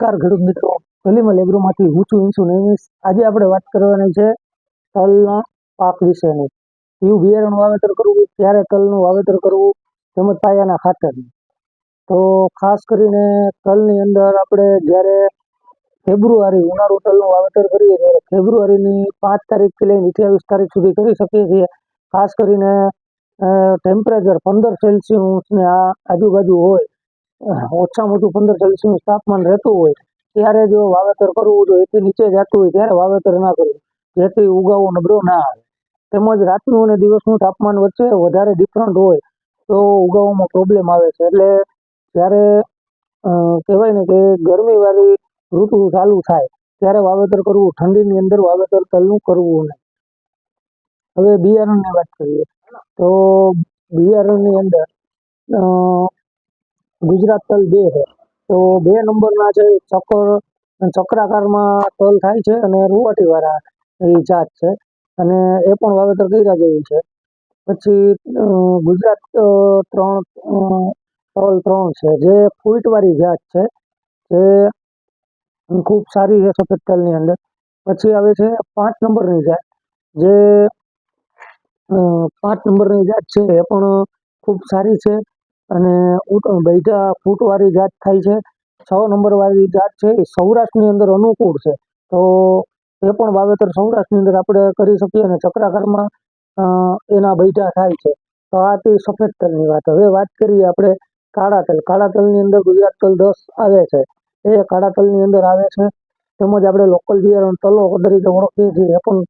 નમસ્કાર ખેડૂત મિત્રો. કલીમલ એગ્રોમાંથી હું છું ઇન્સુ નેમિસ આજે આપણે વાત કરવાની છે તલના પાક વિશેની. કયું બિયારણ વાવેતર કરવું, ક્યારે તલનું વાવેતર કરવું, તેમજ પાયાના ખાતરનું. તો ખાસ કરીને તલની અંદર આપણે જ્યારે ફેબ્રુઆરી ઉનાળુ તલનું વાવેતર કરીએ ત્યારે ફેબ્રુઆરીની પાંચ તારીખથી લઈને અઠ્યાવીસ તારીખ સુધી કરી શકીએ છીએ. ખાસ કરીને ટેમ્પરેચર પંદર સેલ્સિયસની આ આજુબાજુ હોય. ઓછામાં ઓછું પંદર સેલ્સિયસ તાપમાન રહેતું હોય, ત્યારે જો વાવેતર કરવું તો એથી નીચે જતું હોય ત્યારે વાવેતર ના કરવું, જેથી ઉગાવો નબળો ના આવે. તેમજ રાતનું અને દિવસનું તાપમાન વચ્ચે વધારે ડિફરન્ટ હોય, તો ઉગાવવામાં પ્રોબ્લેમ આવે છે. એટલે જ્યારે કહેવાય ને કે ગરમીવાળી ઋતુ ચાલુ થાય, ત્યારે વાવેતર કરવું, ઠંડીની અંદર વાવેતર તલનું કરવું નહીં. હવે બિયારણની વાત કરીએ, તો બિયારણની અંદર ગુજરાત તલ બે છે. તો બે નંબરના છે ચક્કર, ચક્રાકારમાં તલ થાય છે અને રૂવાટીવાળા એ જાત છે. અને એ પણ વાવેતર કર્યા જેવી છે. પછી ગુજરાત ત્રણ તલ ત્રણ છે. જે ફૂટવાળી જાત છે. જે ખૂબ સારી છે સફેદ તલની અંદર. પછી આવે છે પાંચ નંબરની જાત. જે પાંચ નંબરની જાત છે એ પણ ખૂબ સારી છે. અને બૈઠા ફૂટવાળી જાત થાય છે. છ નંબરવાળી જાત છે એ સૌરાષ્ટ્રની અંદર અનુકૂળ છે. તો એ પણ વાવેતર સૌરાષ્ટ્રની અંદર આપણે કરી શકીએ અને ચક્રાકારમાં એના બૈઠા થાય છે. તો આ તે સફેદ તલની વાત. હવે વાત કરીએ આપણે કાળા તલ. કાળા તલની અંદર ગુજરાત તલ દસ આવે છે. એ કાળા તલની અંદર આવે છે. તેમજ આપણે લોકલ બિયારણ તલો તરીકે ઓળખીએ છીએ. એ પણ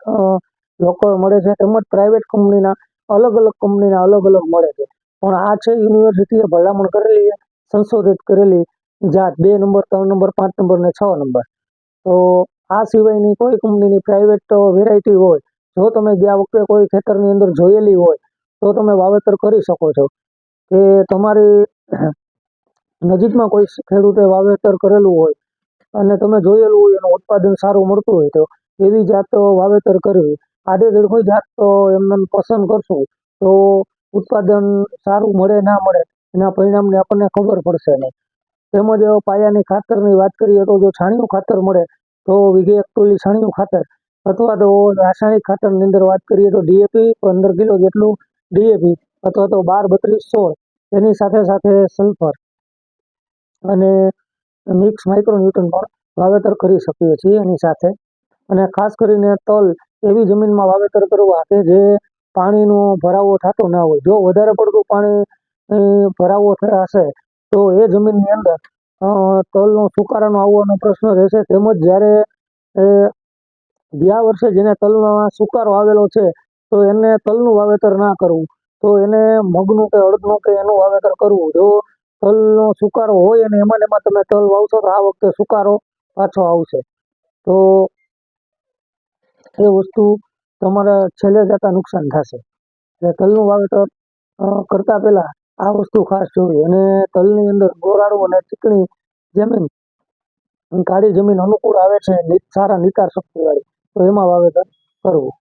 લોકલ મળે છે. તેમજ પ્રાઇવેટ કંપનીના અલગ અલગ કંપનીના અલગ અલગ મળે છે. પણ આ છે યુનિવર્સિટીએ ભલામણ કરેલી સંશોધિત કરેલી જાત બે નંબર ત્રણ નંબર પાંચ નંબર ને છ નંબર તો આ સિવાયની કોઈ કંપનીની પ્રાઇવેટ વેરાયટી હોય, જો તમે ગયા વખતે કોઈ ખેતરની અંદર જોયેલી હોય, તો તમે વાવેતર કરી શકો છો. કે તમારી નજીકમાં કોઈ ખેડૂતે વાવેતર કરેલું હોય અને તમે જોયેલું હોય એનું ઉત્પાદન સારું મળતું હોય તો એવી જાત વાવેતર કરવી. આડેધડ કોઈ જાત તો એમને પસંદ કરશું. તો ઉત્પાદન સારું મળે, ના મળે, એના પરિણામની આપણને ખબર પડશે નહીં. તેમજ પાયાની ખાતરની વાત કરીએ તો જો છાણિયું ખાતર મળે, તો વીઘે એક ટોલી છાણિયું ખાતર. અથવા તો રાસાયણિક ખાતરની અંદર વાત કરીએ તો ડીએપી પંદર કિલો જેટલું ડીએપી, અથવા તો બાર બત્રીસ સોળ, એની સાથે સાથે સલ્ફર. અને મિક્સ માઇક્રોન્યુટન પણ વાવેતર કરી શકીએ છીએ એની સાથે. અને ખાસ કરીને તલ એવી જમીનમાં વાવેતર કરવા કે જે પાણીનો ભરાવો થતો ના હોય. જો વધારે પડતું પાણી ભરાવો થયા હશે, તો એ જમીનની અંદર તલનો સુકારાનો આવવાનો પ્રશ્ન રહેશે. તેમજ જ્યારે ગયા વર્ષે જેને તલમાં સુકારો આવેલો છે, તો એને તલનું વાવેતર ના કરવું. તો એને મગનું કે અડદનું કે એનું વાવેતર કરવું. જો તલનો સુકારો હોય અને એમાં એમાં તમે તલ વાવશો, તો આ વખતે સુકારો પાછો આવશે. તો એ વસ્તુ તમારે છેલ્લે જતાં નુકસાન થશે. એટલે તલનું વાવેતર કરતાં પહેલા આ વસ્તુ ખાસ જોવી. અને તલની અંદર ગોરાડું અને ચીકણી જમીન કાળી જમીન અનુકૂળ આવે છે સારા નિતાર શક્તિવાળી તો એમાં વાવેતર કરવું.